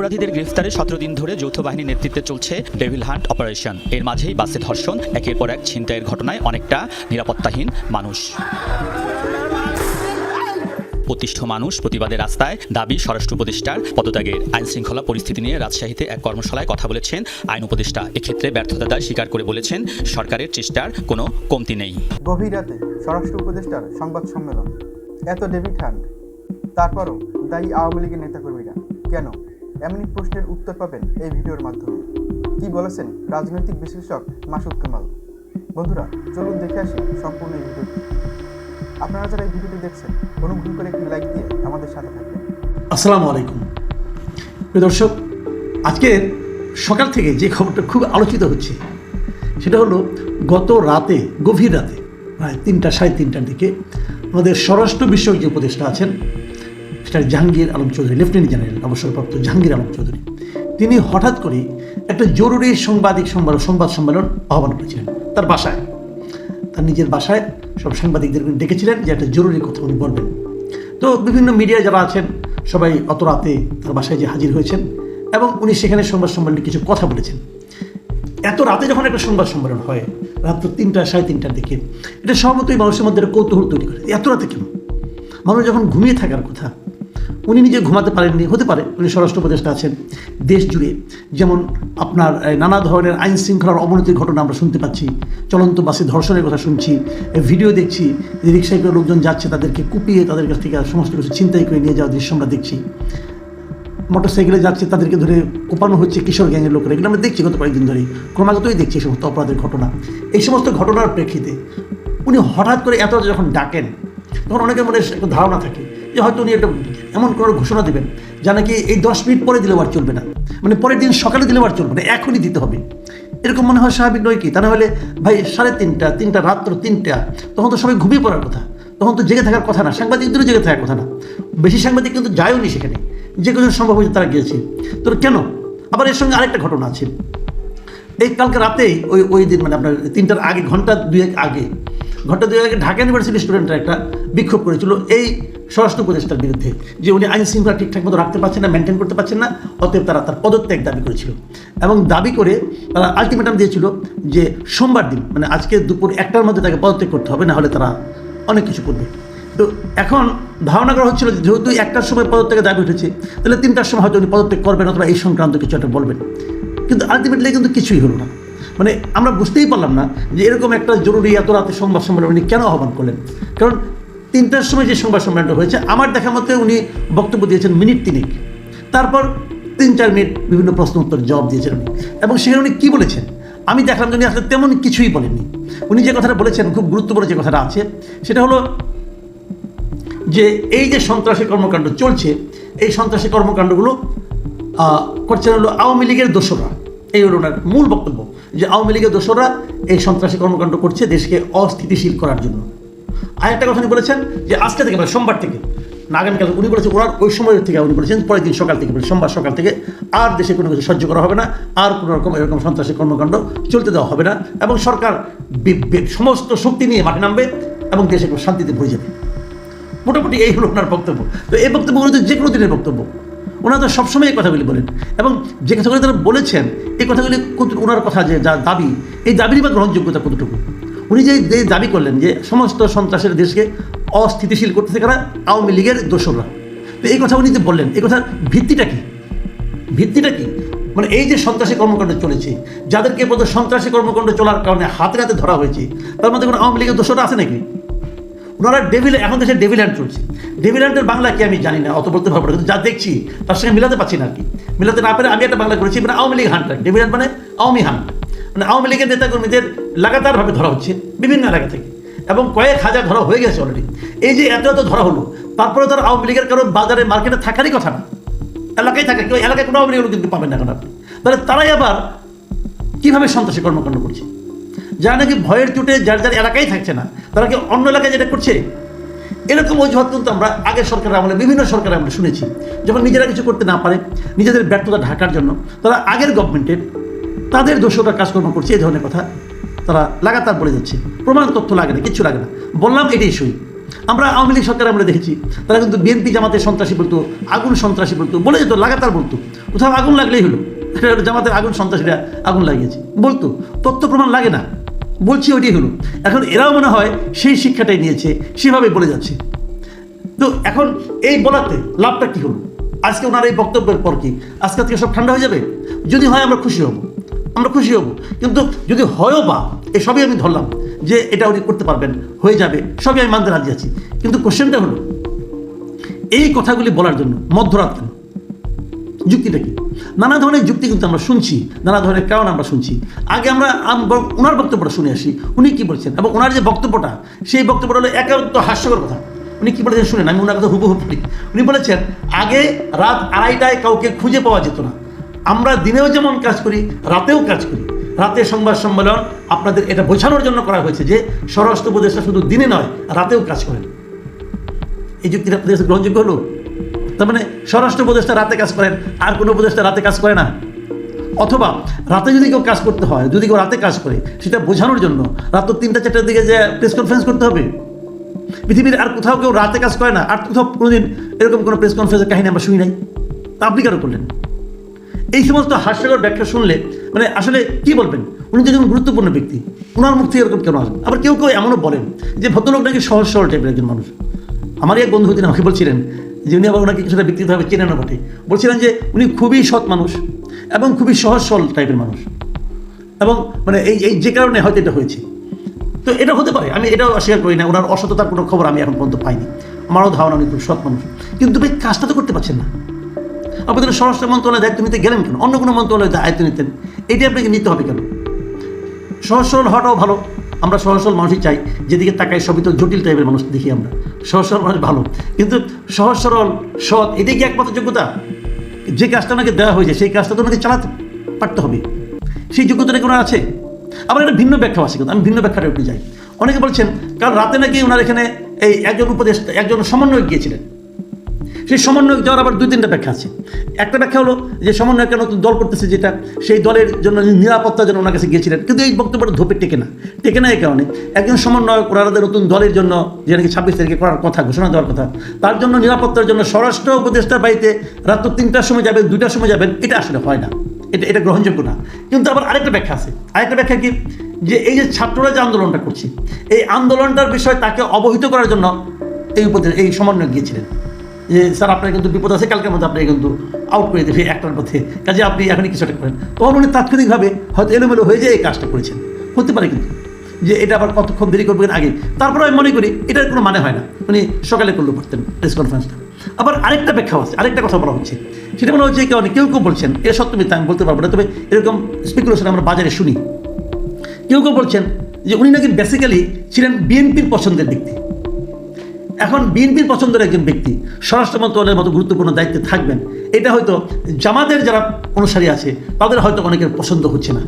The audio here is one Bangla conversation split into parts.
অপরাধীদের গ্রেফতারে সতেরো দিন ধরে যৌথ বাহিনীর নেতৃত্বে চলছে ডেভিল হান্ট অপারেশন। এর মাঝেই বাসে ধর্ষণ, একের পর এক ছিনতাইয়ের ঘটনায় অনেকটা নিরাপত্তাহীন মানুষ। প্রতিষ্ঠ মানুষ প্রতিবাদের রাস্তায় দাবি স্বরাষ্ট্র উপদেষ্টার পদত্যাগের। আইন শৃঙ্খলা পরিস্থিতি নিয়ে রাজশাহীতে এক কর্মশালায় কথা বলেছেন আইন উপদেষ্টা। এক্ষেত্রে ব্যর্থতা দায় স্বীকার করে বলেছেন সরকারের চেষ্টার কোনো কমতি নেই। গভীর রাতে স্বরাষ্ট্র উপদেষ্টার সংবাদ সম্মেলন। এত ডেভিড হান্ট, তারপরও দায়ী আওয়ামী লীগের নেতাকর্মীরা। কেন? এমনই প্রশ্নের উত্তর পাবেন এই ভিডিওর মাধ্যমে। কি বলেছেন রাজনৈতিক বিশ্লেষক মাসুদ কামাল? বন্ধুরা, চলুন দেখে আসি সম্পূর্ণ এই ভিডিওটি। আপনারা যারা এই ভিডিওটি দেখছেন, অনুগ্রহ করে একটি লাইক দিয়ে আমাদের সাথে থাকবেন। আসসালামু আলাইকুম। প্রিয় দর্শক, আজকে সকাল থেকে যে খবরটা খুব আলোচিত হচ্ছে, সেটা হলো গত রাতে, গভীর রাতে, প্রায় তিনটা, সাড়ে তিনটার দিকে, আমাদের স্বরাষ্ট্র বিষয়ক যে উপদেষ্টা আছেন সেটা জাহাঙ্গীর আলম চৌধুরী লেফটেন্যান্ট জেনারেল অবসরপ্রাপ্ত জাহাঙ্গীর আলম চৌধুরী। তিনি হঠাৎ করে একটা জরুরি সাংবাদিক সংবাদ সংবাদ সম্মেলন আহ্বান করেছিলেন তার বাসায়। তার নিজের বাসায় সব সাংবাদিকদের ডেকেছিলেন যে একটা জরুরি কথা উনি বলবেন। তো বিভিন্ন মিডিয়া যারা আছেন, সবাই অত রাতে তার বাসায় যে হাজির হয়েছেন এবং উনি সেখানে সংবাদ সম্মেলনে কিছু কথা বলেছেন। এত রাতে যখন একটা সংবাদ সম্মেলন হয়, রাত্র তিনটা, সাড়ে তিনটার দিকে, এটা স্বভাবতই মানুষের মধ্যে কৌতূহল তৈরি করে। এত রাতে কেন? মানুষ যখন ঘুমিয়ে থাকার কথা উনি নিজে ঘুমাতে পারেননি, হতে পারে, উনি স্বরাষ্ট্র উপদেষ্টা আছেন। দেশ জুড়ে যেমন আপনার নানা ধরনের আইন শৃঙ্খলার অবনতির ঘটনা আমরা শুনতে পাচ্ছি, চলন্ত বাসে ধর্ষণের কথা শুনছি ভিডিও দেখছি, রিক্সায় করে লোকজন যাচ্ছে তাদেরকে কুপিয়ে তাদের কাছ থেকে সমস্ত কিছু ছিনতাই করে নিয়ে যাওয়ার দৃশ্য আমরা দেখছি। মোটরসাইকেলে যাচ্ছে তাদেরকে ধরে কোপানো হচ্ছে কিশোর গ্যাংয়ের লোকেরা। এগুলো আমরা দেখছি গত কয়েকদিন ধরেই, ক্রমাগতই দেখছি এই সমস্ত অপরাধের ঘটনা। এই সমস্ত ঘটনার প্রেক্ষিতে উনি হঠাৎ করে এত যখন ডাকেন, তখন অনেকের মনে একটা ধারণা থাকে যে হয়তো উনি একটা এমন কোনো ঘোষণা দেবেন, যা নাকি এই দশ মিনিট পরে দিলেও আর চলবে না। মানে পরের দিন সকালে দিলেও আর চলবে না, এখনই দিতে হবে। এরকম মনে হয় স্বাভাবিক নয় কি? তা না হলে ভাই সাড়ে তিনটা তিনটা, রাত্র তিনটা, তখন তো সবাই ঘুমিয়ে পড়ার কথা। তখন তো জেগে থাকার কথা না সাংবাদিকদেরও জেগে থাকার কথা না। বেশি সাংবাদিক কিন্তু যায়ও নি সেখানে, যে কজন সম্ভব হয়েছে তারা গিয়েছে। তো কেন? আবার এর সঙ্গে আরেকটা ঘটনা আছে। এই কালকে রাতেই ওই ওই দিন মানে আপনার তিনটার আগে, ঘণ্টা দুয়েক আগে, ঘণ্টা দুয়েক আগে ঢাকা ইউনিভার্সিটি স্টুডেন্টরা একটা বিক্ষোভ করেছিল। এই স্বরাষ্ট্র উপদেষ্টার বিরুদ্ধে, যে উনি আইন শৃঙ্খলা ঠিকঠাক মতো রাখতে পারছেন না মেনটেন করতে পারছেন না, অতএব তারা তার পদত্যাগ দাবি করেছিল। এবং দাবি করে তারা আলটিমেটাম দিয়েছিল যে সোমবার দিন মানে আজকে দুপুর একটার মধ্যে তাকে পদত্যাগ করতে হবে না হলে তারা অনেক কিছু করবে। তো এখন ধারণা করা হচ্ছিল যেহেতু একটার সময় পদত্যাগের দাবি উঠেছে, তাহলে তিনটার সময় হয়তো উনি পদত্যাগ করবেন অথবা এই সংক্রান্ত কিছু একটা বলবেন। কিন্তু আলটিমেটলি কিন্তু কিছুই হলো না। মানে আমরা বুঝতেই পারলাম না যে এরকম একটা জরুরি এত রাতে সংবাদ উনি কেন আহ্বান করলেন। কারণ তিনটার সময় যে সংবাদ সম্মেলনটা হয়েছে, আমার দেখা মতে উনি বক্তব্য দিয়েছেন মিনিট তিনেক। তারপর তিন চার মিনিট বিভিন্ন প্রশ্ন উত্তর, জবাব দিয়েছেন উনি। এবং সেখানে উনি কী বলেছেন? আমি দেখলাম যে উনি আসলে তেমন কিছুই বলেননি। উনি যে কথাটা বলেছেন, খুব গুরুত্বপূর্ণ যে কথাটা আছে, সেটা হলো যে এই যে সন্ত্রাসী কর্মকাণ্ড চলছে, এই সন্ত্রাসী কর্মকাণ্ডগুলো করছেন হলো আওয়ামী লীগের দোসররা। এই হলো ওনার মূল বক্তব্য যে আওয়ামী লীগের দোসররা এই সন্ত্রাসী কর্মকাণ্ড করছে দেশকে অস্থিতিশীল করার জন্য। আরেকটা কথা উনি বলেছেন যে আজকে থেকে মানে সোমবার থেকে না আগামীকাল উনি বলেছেন ওনার ওই সময়ের থেকে উনি বলেছেন, পরের দিন সকাল থেকে মানে সোমবার সকাল থেকে আর দেশে কোনো কিছু সহ্য করা হবে না, আর কোনো রকম এরকম সন্ত্রাসী কর্মকাণ্ড চলতে দেওয়া হবে না, এবং সরকার সমস্ত শক্তি নিয়ে মাঠে নামবে এবং দেশে শান্তিতে ভরে যাবে। মোটামুটি এই হলো ওনার বক্তব্য। তো এই বক্তব্যগুলো তো যে কোনো দিনের বক্তব্য। ওনারা তো সবসময় এই কথাগুলি বলেন। এবং যে কথাগুলি তারা বলেছেন, এই কথাগুলি কত- ওনার কথা যে যা দাবি, এই দাবিরই বা গ্রহণযোগ্যতা কতটুকু? উনি যে দাবি করলেন যে সমস্ত সন্ত্রাসের দেশকে অস্থিতিশীল করতেছে কারা? আওয়ামী লীগের দোসররা। তো এই কথা উনি যে বললেন, এই কথার ভিত্তিটা কি? ভিত্তিটা কি? মানে এই যে সন্ত্রাসী কর্মকাণ্ড চলেছে, যাদেরকে বলতে সন্ত্রাসী কর্মকাণ্ড চলার কারণে হাতে হাতে ধরা হয়েছে, তার মধ্যে কোনো আওয়ামী লীগের দোষরা আছে নাকি? ওনারা ডেভিল এখন দেশে ডেভিল্যান্ড চলছে। ডেভিল্যান্ডের বাংলা কি আমি জানি না, অত বলতে না, কিন্তু যা দেখছি, তার সঙ্গে মিলাতে পারছি না আর কি। মিলাতে না পেরে আমি একটা বাংলা করেছি মানে আওয়ামী লীগ হান্টার ডেভিল্যান্ড মানে আওয়ামী হান্ট মানে আওয়ামী লীগের নেতাকর্মীদের লাগাতারভাবে ধরা হচ্ছে, বিভিন্ন এলাকা থেকে। এবং কয়েক হাজার ধরা হয়ে গেছে অলরেডি এই যে এত এত ধরা হলো তারপরে তার আওয়ামী লীগের কারণ বাজারে মার্কেটে থাকারই কথা না। এলাকায় থাকে কেউ এলাকায় কোনো আওয়ামী লীগের কিন্তু পাবেন না এখন আপনি তাহলে তারাই আবার কীভাবে সন্ত্রাসী কর্মকাণ্ড করছে? যারা নাকি ভয়ের চোটে যার যার এলাকায় থাকছে না, তারা কি অন্য এলাকায় যেটা করছে? এরকম অজুহাত কিন্তু আমরা আগের সরকারের আমলে, বিভিন্ন সরকারে আমরা শুনেছি। যখন নিজেরা কিছু করতে না পারে, নিজেদের ব্যর্থতা ঢাকার জন্য, তারা আগের গভর্নমেন্টের তাদের দোষরা কাজকর্ম করছে, এই ধরনের কথা তারা লাগাতার বলে যাচ্ছে। প্রমাণ তথ্য লাগে না, কিচ্ছু লাগে না। বললাম এটাই সই। আমরা আওয়ামী লীগ সরকার আমরা দেখেছি, তারা কিন্তু বিএনপি জামাতে সন্ত্রাসী বলতো, আগুন সন্ত্রাসী বলতো, বলে যেত, লাগাতার বলতো। কোথাও আগুন লাগলেই হলো জামাতের আগুন সন্ত্রাসীরা আগুন লাগিয়েছে। বলতো, তথ্য প্রমাণ লাগে না। বলছি ওইটাই হলো। এখন এরাও মনে হয় সেই শিক্ষাটাই নিয়েছে, সেভাবে বলে যাচ্ছে। তো এখন এই বলাতে লাভটা কি হলো? আজকে ওনার এই বক্তব্যের পর কি? আজকে থেকে সব ঠান্ডা হয়ে যাবে? যদি হয় আমরা খুশি হব। আমরা খুশি হব। কিন্তু যদি হয়ও বা এই সবই আমি ধরলাম যে এটা উনি করতে পারবেন, হয়ে যাবে, সবই আমি মানতে রাজি আছি। কিন্তু কোশ্চেনটা হলো, এই কথাগুলি বলার জন্য মধ্যরাত কেন যুক্তিটা কি? নানা ধরনের যুক্তি কিন্তু আমরা শুনছি, নানা ধরনের কারণ আমরা শুনছি। আগে আমরা ওনার বক্তব্যটা শুনে আসি, উনি কি বলছেন? এবং ওনার যে বক্তব্যটা, সেই বক্তব্যটা হলো একান্ত হাস্যকর কথা। উনি কি বলেছেন শুনেন? আমি ওনার কথা হুবহু পড়ি। উনি বলেছেন, আগে রাত আড়াইটায় কাউকে খুঁজে পাওয়া যেত না। আমরা দিনেও যেমন কাজ করি, রাতেও কাজ করি। রাতে সংবাদ সম্মেলন আপনাদের এটা বোঝানোর জন্য করা হয়েছে যে স্বরাষ্ট্র উপদেষ্টা শুধু দিনে নয়, রাতেও কাজ করেন। এই যুক্তিটা আপনাদের গ্রহণযোগ্য হলো? তার মানে স্বরাষ্ট্র উপদেষ্টা রাতে কাজ করেন, আর কোনো উপদেষ্টা রাতে কাজ করে না। অথবা রাতে যদি কেউ কাজ করতে হয়, যদি কেউ রাতে কাজ করে, সেটা বোঝানোর জন্য রাত তিনটা, চারটার দিকে যে প্রেস কনফারেন্স করতে হবে। পৃথিবীর আর কোথাও কেউ রাতে কাজ করে না, আর কোথাও কোনোদিন এরকম কোনো প্রেস কনফারেন্সের কাহিনী আমরা শুনি নাই। তা আপনি কেন করলেন? এই সমস্ত হাস্যকর ব্যাখ্যা শুনলে মানে আসলে কি বলবেন? উনি যদি একজন গুরুত্বপূর্ণ ব্যক্তি। ওনার মুখ থেকে এরকম কেন আসবেন আবার কেউ কেউ এমনও বলেন যে ভদ্রলোক নাকি সহজ সরল টাইপের একজন মানুষ। আমার এক বন্ধু দিন আমাকে বলছিলেন যে উনি আবার ওনাকে কিছুটা ব্যক্তিগতভাবে চেনেনও বটে। বলছিলেন যে উনি খুবই সৎ মানুষ এবং খুবই সহজ সরল টাইপের মানুষ। এবং মানে এই এই যে কারণে হয়তো এটা হয়েছে। তো এটা হতে পারে, আমি এটাও অস্বীকার করি না, ওনার অসততার কোনো খবর আমি এখন পর্যন্ত পাইনি। আমারও ধারণা উনি খুব সৎ মানুষ। কিন্তু ভাই, কাজটা তো করতে পারছেন না। আপনাদের স্বরাষ্ট্র মন্ত্রণালয়ের দায়িত্ব নিতে গেলেন কেন? অন্য কোনো মন্ত্রণালয়ের দায়িত্ব নিতেন। এটি আপনাকে নিতে হবে কেন? সহজ সরল হওয়াটাও ভালো। আমরা সহজ সরল মানুষই চাই, যেদিকে তাকাই সবই তো জটিল টাইপের মানুষ দেখি আমরা। সহজ মানুষ ভালো। কিন্তু সহজ সরল সৎ, এটাই কি একমাত্র যোগ্যতা? যে কাজটা ওনাকে দেওয়া হয়েছে, সেই কাজটা তো ওনাকে চালাতে পারতে হবে। সেই যোগ্যতাটা কোনো আছে? আবার একটা ভিন্ন ব্যাখ্যা আছে কিন্তু, আমি ভিন্ন ব্যাখ্যাটা একটু যাই। অনেকে বলছেন কারণ রাতে নাকি ওনার এখানে এই একজন উপদেশ একজন সমন্বয়ক গিয়েছিলেন? সেই সমন্বয়ক যাওয়ার আবার দুই, তিনটা ব্যাখ্যা আছে। একটা ব্যাখ্যা হলো যে সমন্বয়ক নতুন দল করতেছে যেটা সেই দলের জন্য নিরাপত্তার জন্য ওনার কাছে গিয়েছিলেন। কিন্তু এই বক্তব্যটা ধোপে টেকে না। টেকে না এই কারণে। একজন সমন্বয়ক ওনাদের নতুন দলের জন্য যে নাকি ছাব্বিশ তারিখে করার কথা, ঘোষণা দেওয়ার কথা, তার জন্য নিরাপত্তার জন্য স্বরাষ্ট্র উপদেষ্টার বাড়িতে রাত তিনটার সময় যাবেন, দুইটার সময় যাবেন, এটা আসলে হয় না। এটা এটা গ্রহণযোগ্য না। কিন্তু আবার আরেকটা ব্যাখ্যা আছে। আরেকটা ব্যাখ্যা কি? যে এই যে ছাত্ররা যে আন্দোলনটা করছে, এই আন্দোলনটার বিষয়ে তাকে অবহিত করার জন্য এই উপদেশ এই সমন্বয় গিয়েছিলেন। যে, স্যার, আপনার কিন্তু বিপদ আছে, কালকের মধ্যে আপনি কিন্তু আউট করে দেবে একটার মধ্যে কাজে আপনি এখনই কিছু একটা করেন। তখন উনি তাৎক্ষণিকভাবে হয়তো এলোমেলো হয়ে যায় এই কাজটা করেছেন। হতে পারে কিন্তু যে, এটা আবার কতক্ষণ দেরি করবেন আগে তারপরে আমি মনে করি, এটার কোনো মানে হয় না। উনি সকালে করলে পারতেন প্রেস কনফারেন্সটা আবার আরেকটা ব্যাখ্যা আছে, আরেকটা কথা বলা হচ্ছে। সেটা মনে হচ্ছে কেউ কেউ কেউ বলছেন, এর সত্য মিথ্যা আমি বলতে পারব না, তবে এরকম স্পেকুলেশন আমরা বাজারে শুনি। কেউ কেউ বলছেন যে, উনি নাকি বেসিক্যালি ছিলেন বিএনপির পছন্দের ব্যক্তি। এখন বিএনপির পছন্দের একজন ব্যক্তি স্বরাষ্ট্র মন্ত্রণালয়ের মতো গুরুত্বপূর্ণ দায়িত্বে থাকবেন। এটা হয়তো জামাতের যারা অনুসারী আছে, তাদের হয়তো অনেকের পছন্দ হচ্ছে না।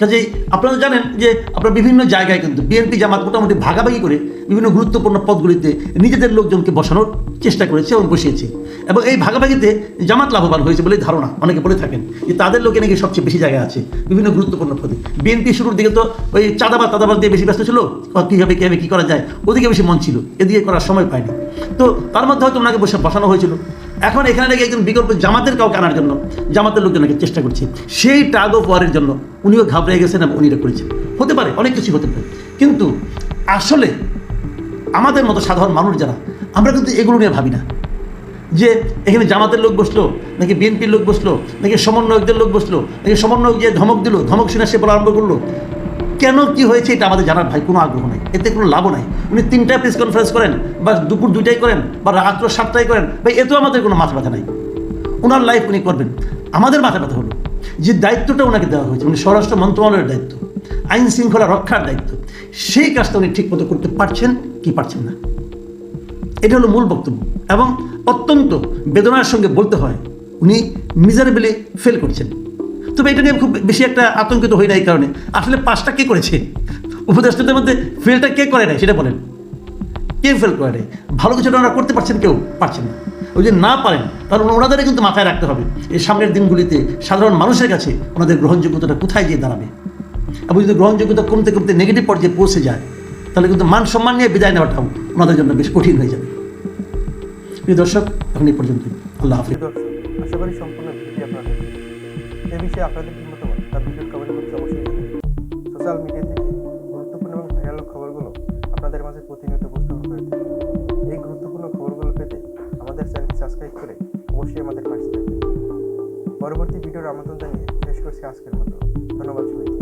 কাজেই আপনারা জানেন যে আপনার বিভিন্ন জায়গায় কিন্তু বিএনপি জামাত মোটামুটি ভাগাভাগি করে বিভিন্ন গুরুত্বপূর্ণ পদগুলিতে নিজেদের লোকজনকে বসানোর চেষ্টা করেছে এবং বসিয়েছে। এবং এই ভাগাভাগিতে জামাত লাভবান হয়েছে বলে ধারণা অনেকে বলে থাকেন যে তাদের লোকে নাকি সবচেয়ে বেশি জায়গা আছে, বিভিন্ন গুরুত্বপূর্ণ পদে। বিএনপি শুরুর দিকে তো ওই চাঁদাবাদ তাদাবাদ দিয়ে বেশি ব্যস্ত ছিল কীভাবে কীভাবে কী করা যায়, ওদিকে বেশি মন ছিল, এদিকে করার সময় পায়নি। তো তার মধ্যে হয়তো ওনাকে বসে বসানো হয়েছিল। এখন এখানে নাকি একজন বিকল্প জামাতের কাউকে আনার জন্য, জামাতের লোকজন নাকি চেষ্টা করছে। সেই টাগ অফ ওয়ারের জন্য উনিও ঘাবড়ে গেছেন এবং উনি এটা করেছেন। হতে পারে, অনেক কিছু হতে পারে। কিন্তু আসলে আমাদের মতো সাধারণ মানুষ যারা, আমরা কিন্তু এগুলো নিয়ে ভাবি না। যে এখানে জামাতের লোক বসল, নাকি বিএনপির লোক বসল, নাকি সমন্বয়কদের লোক বসল, নাকি সমন্বয়ক যে ধমক দিল, ধমক শুনে সে বলা আরম্ভ করল। কেন কি হয়েছে এটা আমাদের জানার ভাই কোনো আগ্রহ নেই। এতে কোনো লাভও নাই। উনি তিনটায় প্রেস কনফারেন্স করেন, বা দুপুর দুইটাই করেন, বা রাত্র সাতটায় করেন, ভাই, এতেও আমাদের কোনো মাথা ব্যথা নাই। ওনার লাইফ উনি করবেন। আমাদের মাথা ব্যথা হলো। যে দায়িত্বটা ওনাকে দেওয়া হয়েছে উনি স্বরাষ্ট্র মন্ত্রণালয়ের দায়িত্ব, আইন শৃঙ্খলা রক্ষার দায়িত্ব, সেই কাজটা উনি ঠিকমতো করতে পারছেন কি পারছেন না। এটা হলো মূল বক্তব্য। এবং অত্যন্ত বেদনার সঙ্গে বলতে হয়, উনি মিজারেবলি ফেল করছেন। তবে এটা নিয়ে খুব বেশি একটা আতঙ্কিত হই না এই কারণে। আসলে পাঁচটা কে করেছে? উপদেষ্টাদের মধ্যে ফেলটা কে করে নাই সেটা বলেন। কে ফেল করে নাই? ভালো কিছু ওনারা করতে পারছেন, কেউ পারছেন না। ওই যে না পারেন তাহলে ওনাদেরই কিন্তু মাথায় রাখতে হবে। এই সামনের দিনগুলিতে সাধারণ মানুষের কাছে ওনাদের গ্রহণযোগ্যতাটা কোথায় গিয়ে দাঁড়াবে? এবং যদি গ্রহণযোগ্যতা কমতে কমতে নেগেটিভ পর্যায়ে পৌঁছে যায়, তাহলে কিন্তু মান সম্মান নিয়ে বিদায় নেওয়াটাও ওনাদের জন্য বেশ কঠিন হয়ে যাবে। প্রিয় দর্শক, এখন এই পর্যন্ত আল্লাহ হাফিজ। আশা করি সম্পূর্ণ এ বিষয়ে আপনাদের কি মতামত, তা ভিডিওর কমেন্ট বক্সে অবশ্যই সোশ্যাল মিডিয়া থেকে গুরুত্বপূর্ণ এবং ভাইরাল খবরগুলো আপনাদের মাঝে প্রতিনিয়ত উপস্থাপন করে থাকি এই গুরুত্বপূর্ণ খবরগুলো পেতে আমাদের চ্যানেলটি সাবস্ক্রাইব করে অবশ্যই আমাদের পাশে থাকবেন। পরবর্তী ভিডিওর আমন্ত্রণ জানিয়ে শেষ করছি আজকের মতো। ধন্যবাদ সবাইকে।